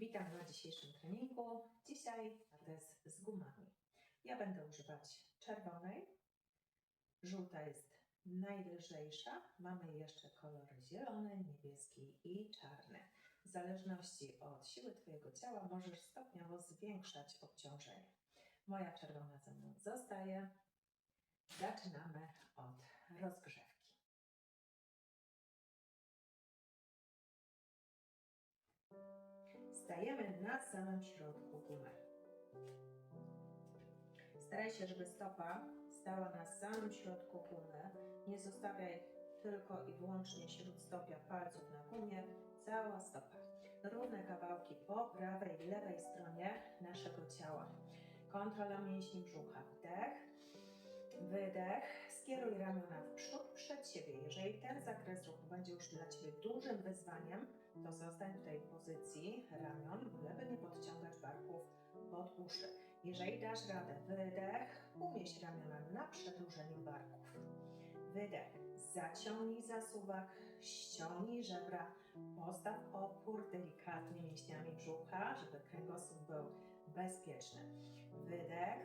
Witam na dzisiejszym treningu. Dzisiaj test z gumami. Ja będę używać czerwonej. Żółta jest najlżejsza. Mamy jeszcze kolory zielony, niebieski i czarny. W zależności od siły Twojego ciała możesz stopniowo zwiększać obciążenie. Moja czerwona ze mną zostaje. Zaczynamy od rozgrzewki. Stajemy na samym środku gumy. Staraj się, żeby stopa stała na samym środku gumy. Nie zostawiaj tylko i wyłącznie śródstopia palców na gumie, cała stopa. Równe kawałki po prawej i lewej stronie naszego ciała. Kontrola mięśni brzucha. Wdech, wydech. Skieruj ramiona w przód przed siebie. Jeżeli ten zakres ruchu będzie już dla Ciebie dużym wyzwaniem, to zostań w tej pozycji ramion, byleby nie podciągać barków pod uszy. Jeżeli dasz radę, wydech, umieść ramiona na przedłużeniu barków. Wydech, zaciągnij zasuwak, ściągnij żebra, postaw opór delikatnie mięśniami brzucha, żeby kręgosłup był bezpieczny. Wydech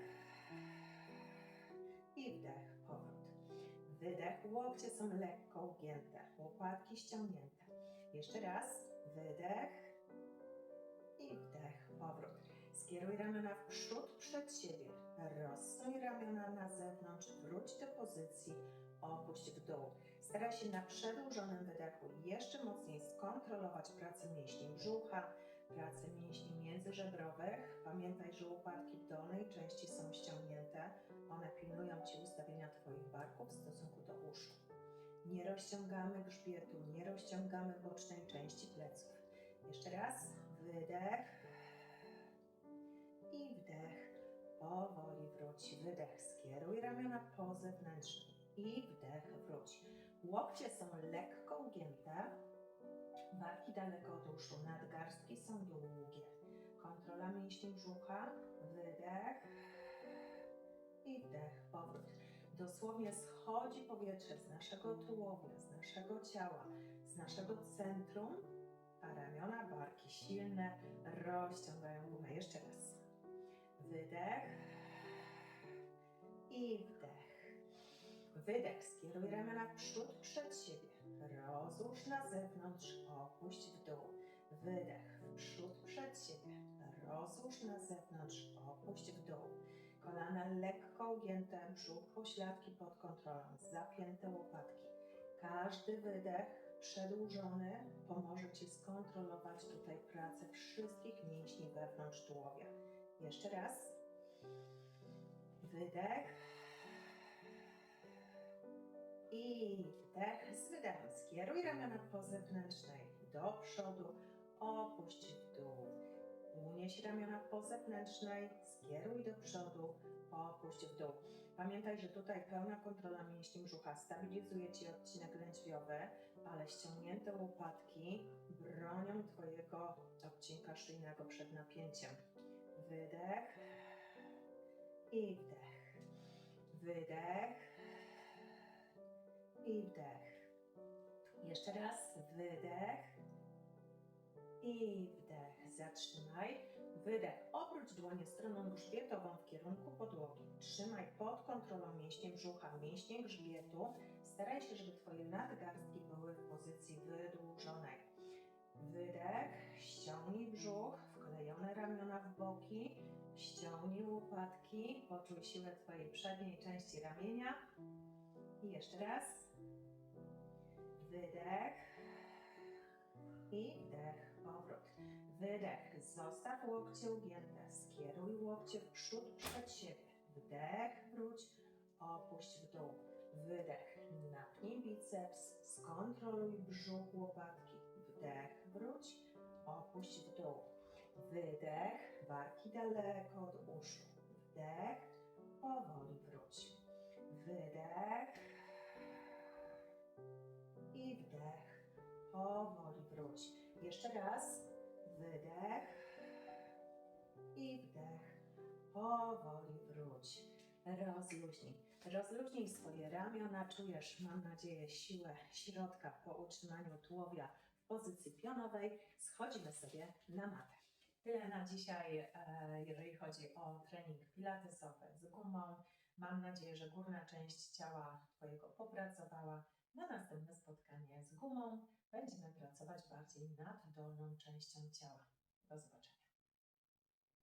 Wydech, łokcie są lekko ugięte, łopatki ściągnięte. Jeszcze raz, wydech i wdech, powrót. Skieruj ramiona w przód przed siebie, rozsuń ramiona na zewnątrz, wróć do pozycji, opuść w dół. Staraj się na przedłużonym wydechu jeszcze mocniej skontrolować pracę mięśni brzucha, pracę mięśni międzyżebrowych. Pamiętaj, że łopatki dolnej części Twoich barków w stosunku do uszu. Nie rozciągamy grzbietu, nie rozciągamy bocznej części pleców. Jeszcze raz, wydech i wdech. Powoli wróć, wydech, skieruj ramiona po zewnętrznej i wdech, wróć. Łokcie są lekko ugięte, barki daleko od uszu, nadgarstki są długie. Kontrola mięśni brzucha, wydech Dosłownie schodzi powietrze z naszego tułowia, z naszego ciała, z naszego centrum, a ramiona, barki silne rozciągają gumę. Jeszcze raz. Wydech i wdech. Wydech, skieruj ramiona przód przed siebie. Rozłóż na zewnątrz, opuść w dół. Wydech, w przód przed siebie. Rozłóż na zewnątrz, opuść w dół. Kolana lekko ugięte, brzuch pośladki pod kontrolą, zapięte łopatki. Każdy wydech przedłużony pomoże Ci skontrolować tutaj pracę wszystkich mięśni wewnątrz tułowia. Jeszcze raz. Wydech. I wdech z wydechem. Skieruj ramiona po zewnętrznej do przodu, opuść w dół. Unieś ramiona po zewnętrznej, skieruj do przodu, opuść w dół. Pamiętaj, że tutaj pełna kontrola mięśni brzucha stabilizuje Ci odcinek lędźwiowy, ale ściągnięte łopatki bronią Twojego odcinka szyjnego przed napięciem. Wydech i wdech. Wydech i wdech. Jeszcze raz wydech i wdech. Zatrzymaj. Wydech. Obróć dłonie stroną grzbietową w kierunku podłogi. Trzymaj pod kontrolą mięśnie brzucha, mięśnie grzbietu. Staraj się, żeby Twoje nadgarstki były w pozycji wydłużonej. Wydech, ściągnij brzuch, wklejone ramiona w boki, ściągnij łopatki, poczuj siłę Twojej przedniej części ramienia. I jeszcze raz. Wydech. I wdech. Wydech, zostaw łokcie ugięte, skieruj łokcie w przód przed siebie. Wdech, wróć, opuść w dół. Wydech, napnij biceps, skontroluj brzuch łopatki. Wdech, wróć, opuść w dół. Wydech, barki daleko od uszu. Wdech, powoli wróć. Wydech i wdech. Powoli wróć. Jeszcze raz. Wydech i wdech. Powoli wróć. Rozluźnij. Rozluźnij swoje ramiona. Czujesz, mam nadzieję, siłę środka po utrzymaniu tułowia w pozycji pionowej. Schodzimy sobie na matę. Tyle na dzisiaj, e, jeżeli chodzi o trening pilatesowy z gumą. Mam nadzieję, że górna część ciała Twojego popracowała. Na następne spotkanie z gumą będziemy pracować bardziej nad dolną częścią ciała. Do zobaczenia.